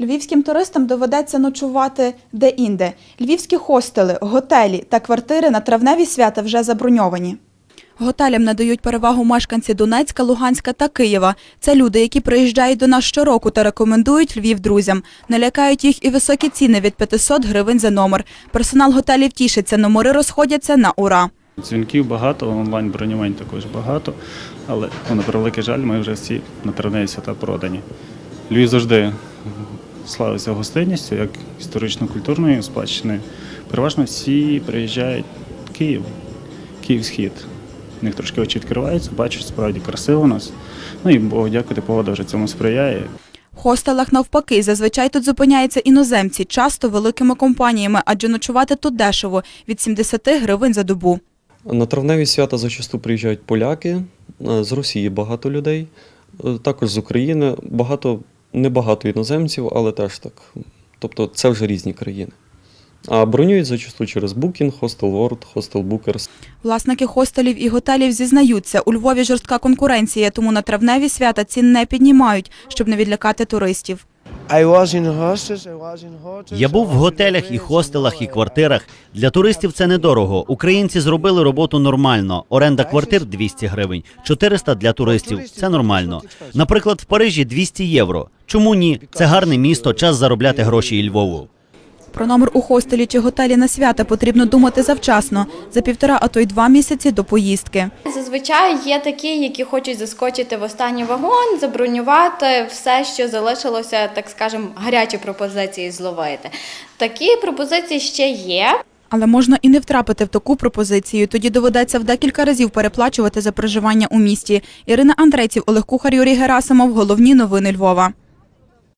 Львівським туристам доведеться ночувати де-інде. Львівські хостели, готелі та квартири на травневі свята вже заброньовані. Готелям надають перевагу мешканці Донецька, Луганська та Києва. Це люди, які приїжджають до нас щороку та рекомендують Львів друзям. Не лякають їх і високі ціни від 500 гривень за номер. Персонал готелів тішиться, номери розходяться на ура. Дзвінків багато, онлайн бронювань також багато, але на превеликий жаль, ми вже всі на травневі свята продані. Львів завжди славився гостинністю, як історично-культурною спадщиною. Переважно всі приїжджають в Київ, Київ-схід. У них трошки очі відкриваються, бачать, справді красиво у нас. Ну і Богу дякувати, погода вже цьому сприяє. В хостелах навпаки, зазвичай тут зупиняються іноземці, часто великими компаніями, адже ночувати тут дешево – від 70 гривень за добу. На травневі свята зачасту приїжджають поляки, е, з Росії багато людей, е, також з України, багато, небагато іноземців, але теж так. Тобто це вже різні країни. А бронюють зачасту через Booking, Hostel World, Hostel Bookers. Власники хостелів і готелів зізнаються, у Львові жорстка конкуренція, тому на травневі свята цін не піднімають, щоб не відлякати туристів. Я був в готелях і хостелах і квартирах. Для туристів це недорого. Українці зробили роботу нормально. Оренда квартир 200 гривень, 400 для туристів. Це нормально. Наприклад, в Парижі 200 євро. Чому ні? Це гарне місто, час заробляти гроші і Львову. Про номер у хостелі чи готелі на свята потрібно думати завчасно, за півтора, а то й два місяці до поїздки. Зазвичай є такі, які хочуть заскочити в останній вагон, забронювати все, що залишилося, так скажемо, гарячі пропозиції зловити. Такі пропозиції ще є. Але можна і не втрапити в таку пропозицію, тоді доведеться в декілька разів переплачувати за проживання у місті. Ірина Андрейців, Олег Кухар, Юрій Герасимов. Головні новини Львова.